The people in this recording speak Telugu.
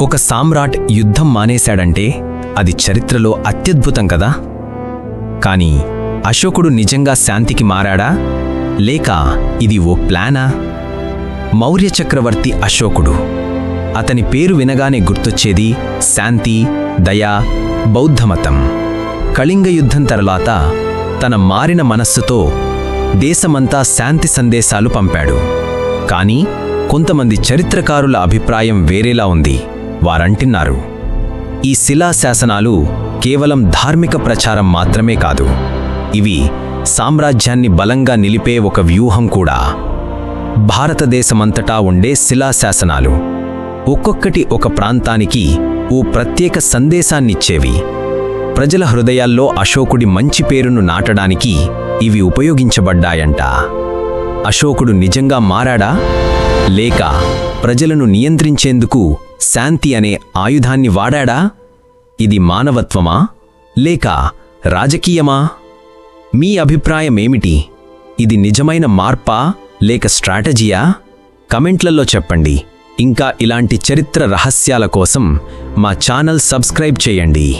ఒక సామ్రాట్ యుద్ధం మానేశాడంటే అది చరిత్రలో అత్యద్భుతం కదా? కాని అశోకుడు నిజంగా శాంతికి మారాడా? లేక ఇది ఓ ప్లానా? మౌర్య చక్రవర్తి అశోకుడు. అతని పేరు వినగానే గుర్తొచ్చేది శాంతి దయా బౌద్ధమతం. కళింగ యుద్ధం తర్వాత తన మారిన మనస్సుతో దేశమంతా శాంతి సందేశాలు పంపాడు. కానీ కొంతమంది చరిత్రకారుల అభిప్రాయం వేరేలా ఉంది. వారంటున్నారు. ఈ శిలా శాసనాలు కేవలం ధార్మిక ప్రచారం మాత్రమే కాదు ఇవి సామ్రాజ్యాన్ని బలంగా నిలిపే ఒక వ్యూహం కూడా. భారతదేశమంతటా ఉండే శిలా శాసనాలు ఒక్కొక్కటి ఒక ప్రాంతానికి ఓ ప్రత్యేక సందేశాన్నిచ్చేవి. ప్రజల హృదయాల్లో అశోకుడి మంచి పేరును నాటడానికి ఇవి ఉపయోగించబడ్డాయంట. అశోకుడు నిజంగా మారాడా? లేక ప్రజలను నియంత్రించేందుకు శాంతి అనే ఆయుధాన్ని వాడాడా? ఇది మానవత్వమా? లేక రాజకీయమా? మీ అభిప్రాయమేమిటి? ఇది నిజమైన మార్పా? లేక స్ట్రాటజీయా? కమెంట్లలో చెప్పండి. ఇంకా ఇలాంటి చరిత్ర రహస్యాల కోసం మా ఛానల్ సబ్స్క్రైబ్ చేయండి.